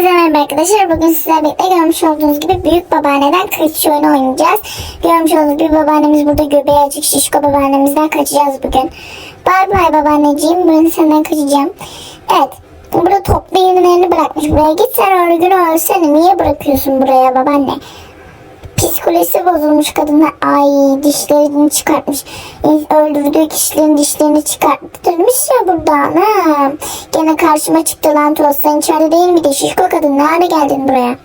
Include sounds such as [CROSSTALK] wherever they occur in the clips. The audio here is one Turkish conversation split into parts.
Hepinize merhaba arkadaşlar. Bugün sizlerle birlikte görmüş olduğunuz gibi büyük babaanneden kaçış oyunu oynayacağız. Görmüş olduğunuz gibi babaannemiz burada göbeği açık şişko babaannemizden kaçacağız bugün. Bay bay babaanneciğim. Ben senden kaçacağım. Evet. Burada toplu iğnelerini bırakmış buraya. Git sen örgünü örsene. Niye bırakıyorsun buraya babaanne? Psikolojisi bozulmuş kadına. Ay dişlerini çıkartmış. Öldürdüğü kişilerin dişlerini çıkarttırmış ya burada. Ha. Gene karşıma çıktı lan Toz. Sen içeride değil miydi? Şişko kadın. Nerede geldin buraya?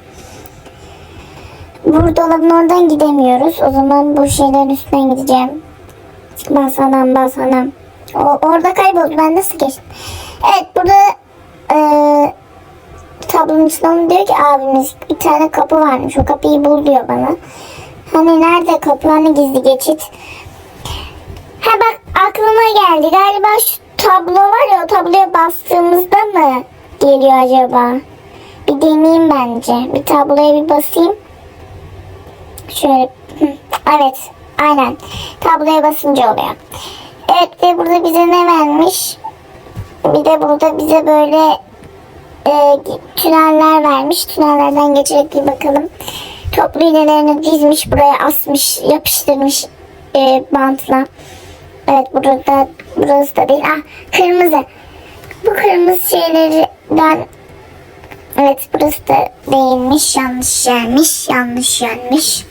Bu dolabın oradan gidemiyoruz. O zaman bu şeylerin üstünden gideceğim. Bas anam bas anam. O, orada kayboldu. Ben nasıl geçtim? Evet burada eee tablonun içinde onu diyor ki abimiz bir tane kapı varmış o kapıyı bul diyor bana. Hani nerede kapı hani gizli geçit. Ha bak aklıma geldi galiba şu tablo var ya o tabloya bastığımızda mı geliyor acaba? Bir deneyeyim bence. Bir tabloya bir basayım. Şöyle. Evet. Aynen. Tabloya basınca oluyor. Evet ve burada bize ne vermiş? Bir de burada bize böyle e, tüneller vermiş. Tünellerden geçerek bir bakalım. Toplu iğnelerini dizmiş buraya asmış yapıştırmış e, bantla. Evet burada burası da değil. Ah kırmızı. Bu kırmızı şeylerden Evet burası da değilmiş. Yanlış yermiş. Yanlış yermiş.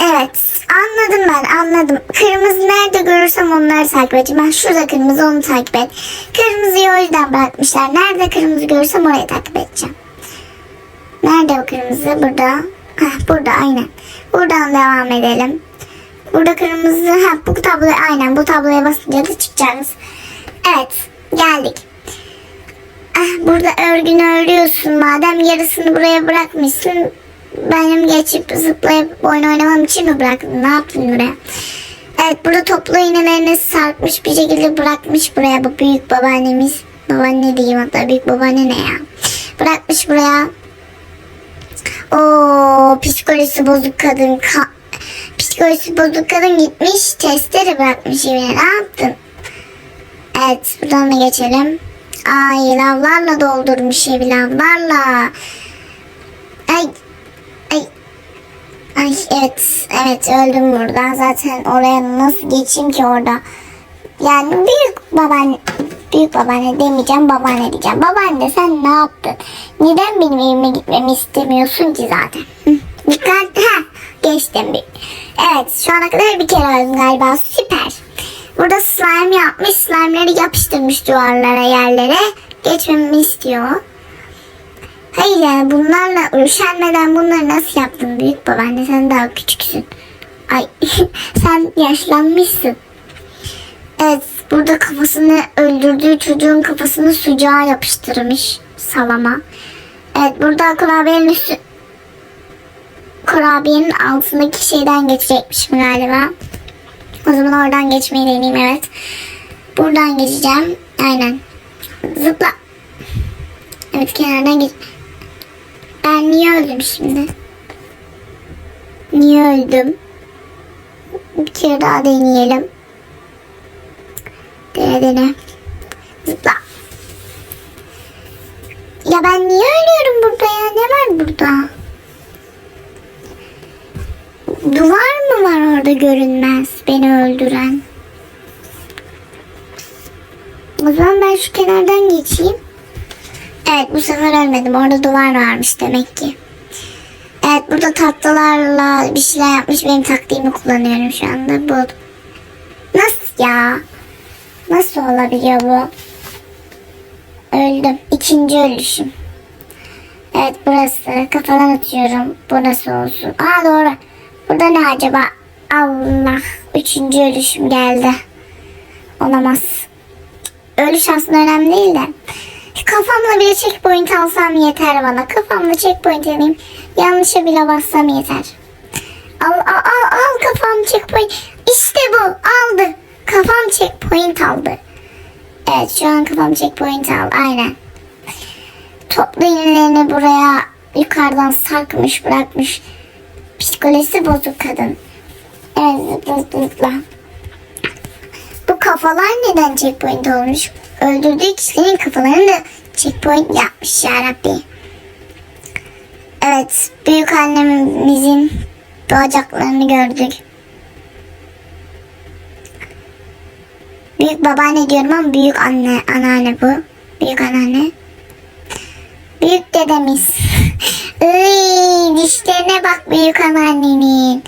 Evet anladım ben anladım. Kırmızı nerede görürsem onları takip edeceğim. Ben şurada kırmızı onu takip et. Kırmızıyı o yüzden bırakmışlar. Nerede kırmızı görürsem orayı takip edeceğim. Nerede o kırmızı? Burada. Heh, burada aynen. Buradan devam edelim. Burada kırmızı. Ha, bu tabloya aynen bu tabloya basınca da çıkacağız. Evet geldik. Ah, burada örgünü örüyorsun. Madem yarısını buraya bırakmışsın benim geçip zıplayıp oyun oynamam için mi bıraktın? Ne yaptın buraya? Evet burada toplu iğnelerini sarkmış bir şekilde bırakmış buraya bu büyük babaannemiz. Babaanne diyeyim hatta büyük babaanne ne ya? Bırakmış buraya. O psikolojisi bozuk kadın. Ka psikolojisi bozuk kadın gitmiş testere bırakmış evine. Ne yaptın? Evet buradan da geçelim. Ay lavlarla doldurmuş evi lavlarla. Ay evet. Evet öldüm burada. Zaten oraya nasıl geçeyim ki orada? Yani büyük babaanne büyük babaanne demeyeceğim babaanne diyeceğim. Babaanne sen ne yaptın? Neden benim evime gitmemi istemiyorsun ki zaten? Hı, Dikkat. Ha, geçtim bir. Evet şu ana kadar bir kere öldüm galiba. Süper. Burada slime yapmış. Slime'leri yapıştırmış duvarlara yerlere. Geçmemi istiyor. Hayır yani bunlarla üşenmeden bunları nasıl yaptın büyük babaanne sen daha küçüksün. Ay [LAUGHS] sen yaşlanmışsın. Evet burada kafasını öldürdüğü çocuğun kafasını sucuğa yapıştırmış salama. Evet burada kurabiyenin üstü kurabiyenin altındaki şeyden geçecekmişim galiba. O zaman oradan geçmeyi deneyeyim evet. Buradan geçeceğim. Aynen. Zıpla. Evet kenardan geç. Ben niye öldüm şimdi? Niye öldüm? Bir kere daha deneyelim. Dene dene. Zıpla. Ya ben niye ölüyorum burada ya? Ne var burada? Duvar mı var orada görünmez beni öldüren? O zaman ben şu kenardan geçeyim. Evet bu sefer ölmedim. Orada duvar varmış demek ki. Evet burada tatlılarla bir şeyler yapmış. Benim taktiğimi kullanıyorum şu anda. Bu. Nasıl ya? Nasıl olabiliyor bu? Öldüm. İkinci ölüşüm. Evet burası. Kafadan atıyorum. Burası olsun. Aa doğru. Burada ne acaba? Allah. Üçüncü ölüşüm geldi. Olamaz. Ölüş aslında önemli değil de. Kafamla bile checkpoint alsam yeter bana. Kafamla checkpoint alayım. Yanlışa bile bassam yeter. Al al al, al kafam checkpoint. İşte bu aldı. Kafam checkpoint aldı. Evet şu an kafam checkpoint aldı. Aynen. Toplu iğnelerini buraya yukarıdan sarkmış bırakmış. Psikolojisi bozuk kadın. Evet zıpla zıpla. Bu kafalar neden checkpoint olmuş? Öldürdüğü kişilerin kafalarını da checkpoint yapmış yarabbi. Evet büyük annemizin bacaklarını gördük. Büyük babaanne diyorum ama büyük anne, anneanne bu. Büyük anneanne. Büyük dedemiz. [LAUGHS] Iy, dişlerine bak büyük anneannenin.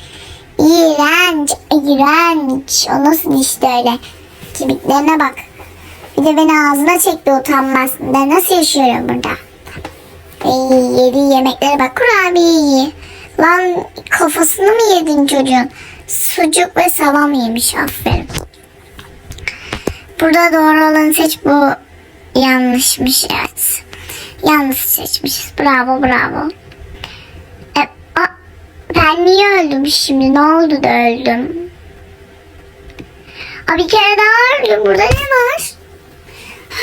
İğrenç, iğrenç. O nasıl dişti öyle? Kemiklerine bak. Bir de beni ağzına çekti utanmaz. Ben nasıl yaşıyorum burada? Ey, yediği yemeklere bak. Kurabiye ye. Lan kafasını mı yedin çocuğun? Sucuk ve salam yemiş aferin. Burada doğru olanı seç bu yanlışmış evet. Yanlış seçmişiz. Bravo bravo. E, a, ben niye öldüm şimdi? Ne oldu da öldüm? Aa, bir kere daha öldüm. Burada ne var?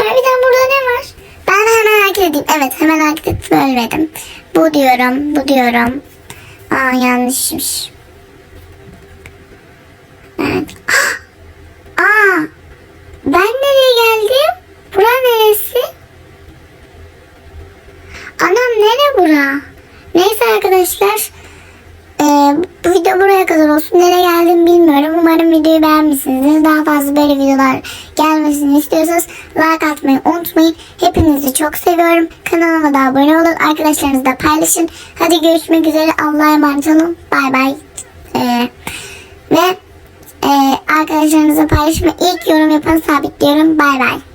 Harbiden burada ne var? Ben hemen hareket edeyim. Evet hemen hareket ettim ölmedim. Bu diyorum. Bu diyorum. Aa yanlışmış. Evet. [GASPS] Aa ben nereye geldim? Bura neresi? Anam nere bura? Neyse arkadaşlar. Eee, bu video buraya kadar olsun. Nereye geldim bilmiyorum. Umarım videoyu beğenmişsinizdir. Daha fazla böyle videolar gelmesini istiyorsanız like atmayı unutmayın. Hepinizi çok seviyorum. Kanalıma da abone olun. Arkadaşlarınızla paylaşın. Hadi görüşmek üzere. Allah'a emanet olun. Bay bay. Eee, ve eee arkadaşlarınızla paylaşma ilk yorum yapanı sabitliyorum. Bay bay.